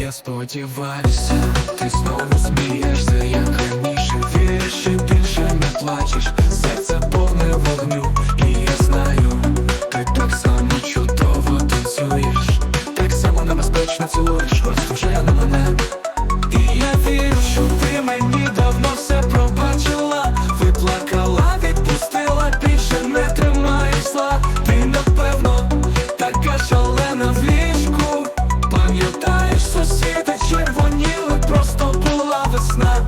Я сподіваюся, ти знову смієшся, як раніше Віриш шалена в ліжку. Пам'ятаєш, сусіди червоніли, просто була весна.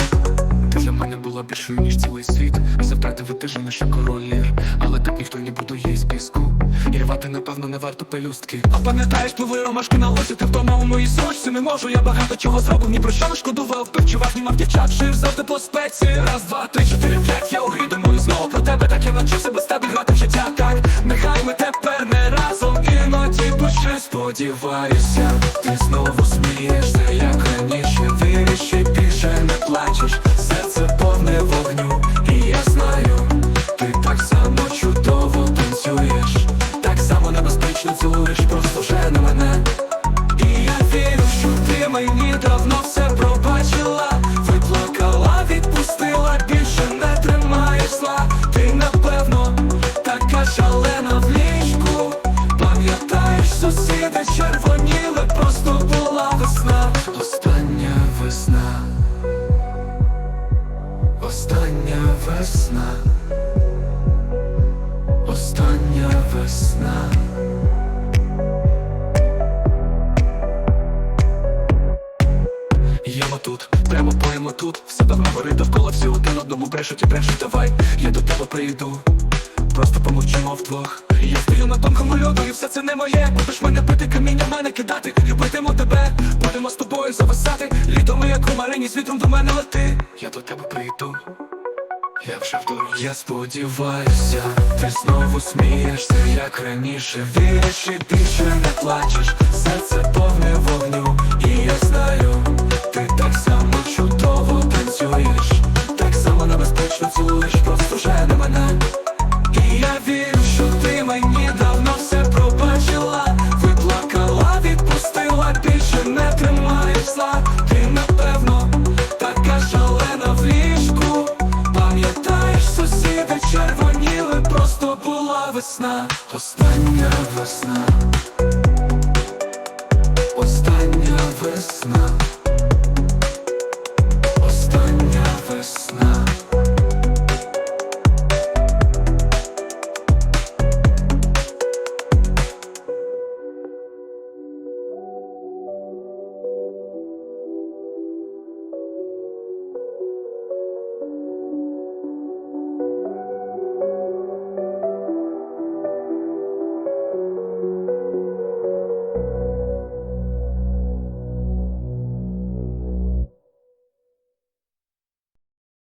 Ти для мене була більшою, ніж цілий світ. Все втратив ти ж що король лір. Але так ніхто не будує із піску. І рвати, напевно, не варто пелюстки. А пам'ятаєш, пливли ромашки на лосі, ти вдома у моїй сорочці не можу. Я багато чого зробив, ні про що не шкодував. Той чувак знімав дівчат, шив завжди по спеці. Раз, два, три, чотири, п'ять, я у грі думаю знову про тебе. Так я навчився без тебе грати Сподіваюся, ти знову смієшся, як раніше Віриш і більше не плачеш, серце повне вогню, сусіди червоніли, просто була весна. Остання весна. Остання весна. Остання весна. Ємо тут, прямо поїмо тут, все давно горить довкола всі один одному брешуть і брешуть, давай, я до тебе прийду. Просто помовчимо вдвох. Я стою на тонкому льоду, і все це не моє. Будеш мене пити, каміння мене кидати, любитиму тебе, будемо з тобою зависати. Літо ми як у марині, з вітром до мене лети. Я до тебе прийду. Я вже в дорозі. Я сподіваюся, ти знову смієшся, як раніше Віриш і більше не плачеш, серце весна, остання весна, остання весна.